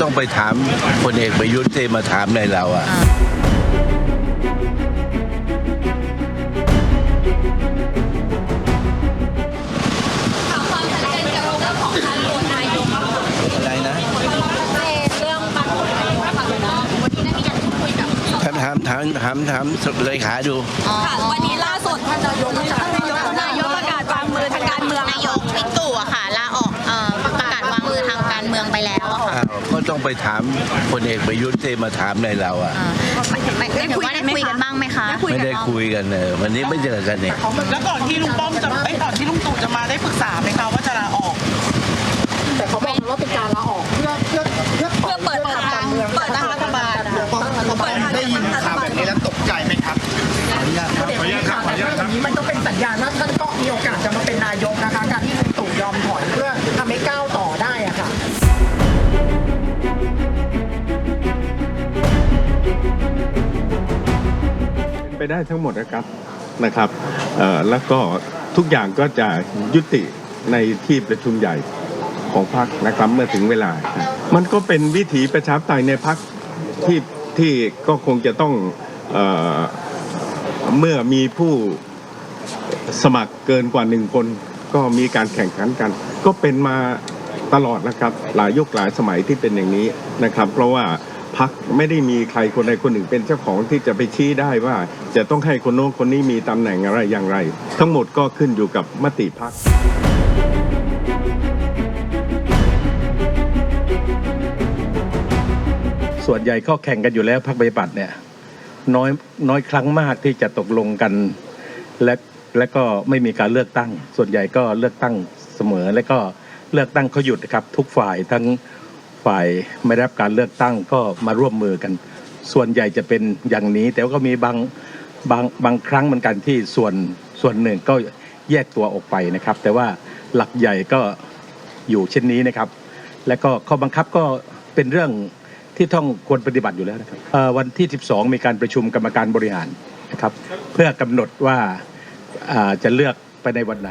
ต้องไปถามพลเอกประยุทธ์ที่มาถามในเราอะถามความชัดเจนเกี่ยวกับเรื่องของการโหวตนายกอะค่ะอะไรนะเรื่องการโหวตนายกอะค่ะคุณพ่อวันนี้ได้มีการพูดคุยกับถามถามถามถามถามเลขาดูค่ะวันนี้ล่าสุดท่านนายกท่านนายกนายก ต้องไปถามพลเอกประยุทธ์ที่มาถามในเราอะได้คุยได้คุยกันบ้างไหมคะ ไม่ได้คุยกันเออวันนี้ไม่เจอกันเนี่ย แล้วก่อนที่ลุงป้อมจะไอ้ยก่อนที่ลุงตู่จะมาได้ปรึกษาไหมคะว่า ไปได้ทั้งหมดนะครับนะครับแล้วก็ทุกอย่างก็จะยุติในที่ประชุมใหญ่ของพรรคนะครับเมื่อถึงเวลา มันก็เป็นวิถีประชาธิปไตยในพรรคที่ที่ก็คงจะต้องเออเมื่อมีผู้สมัครเกินกว่าหนึ่งคน ก็มีการแข่งขันกัน ก็เป็นมาตลอดนะครับหลายยุคหลายสมัยที่เป็นอย่างนี้นะครับ เพราะว่า พักไม่ได้มีใครคนใดคนหนึ่งเป็นเจ้าของที่จะไปชี้ได้ว่า จะต้องให้คนโน้นคนนี้มีตำแหน่งอะไรอย่างไร ทั้งหมดก็ขึ้นอยู่กับมติพักส่วนใหญ่ก็แข่งกันอยู่แล้วพรรคประชาธิปัตย์เนี่ยน้อยน้อยครั้งมากที่จะตกลงกัน และและก็ไม่มีการเลือกตั้ง ส่วนใหญ่ก็เลือกตั้งเสมอ และก็เลือกตั้งเขาหยุดนะครับ ทุกฝ่ายทั้ง ฝ่ายไม่ได้รับการเลือกตั้งก็มาร่วมมือกัน ส่วนใหญ่จะเป็นอย่างนี้ แต่ว่าก็มีบางบางบางครั้งเหมือนกันที่ส่วนส่วนหนึ่งก็แยกตัวออกไปนะครับ แต่ว่าหลักใหญ่ก็อยู่เช่นนี้นะครับ และก็ข้อบังคับก็เป็นเรื่องที่ต้องควรปฏิบัติอยู่แล้วนะครับวันที่ 12 มีการประชุมกรรมการบริหารนะครับ เพื่อกำหนดว่าจะเลือกไปในวันไหน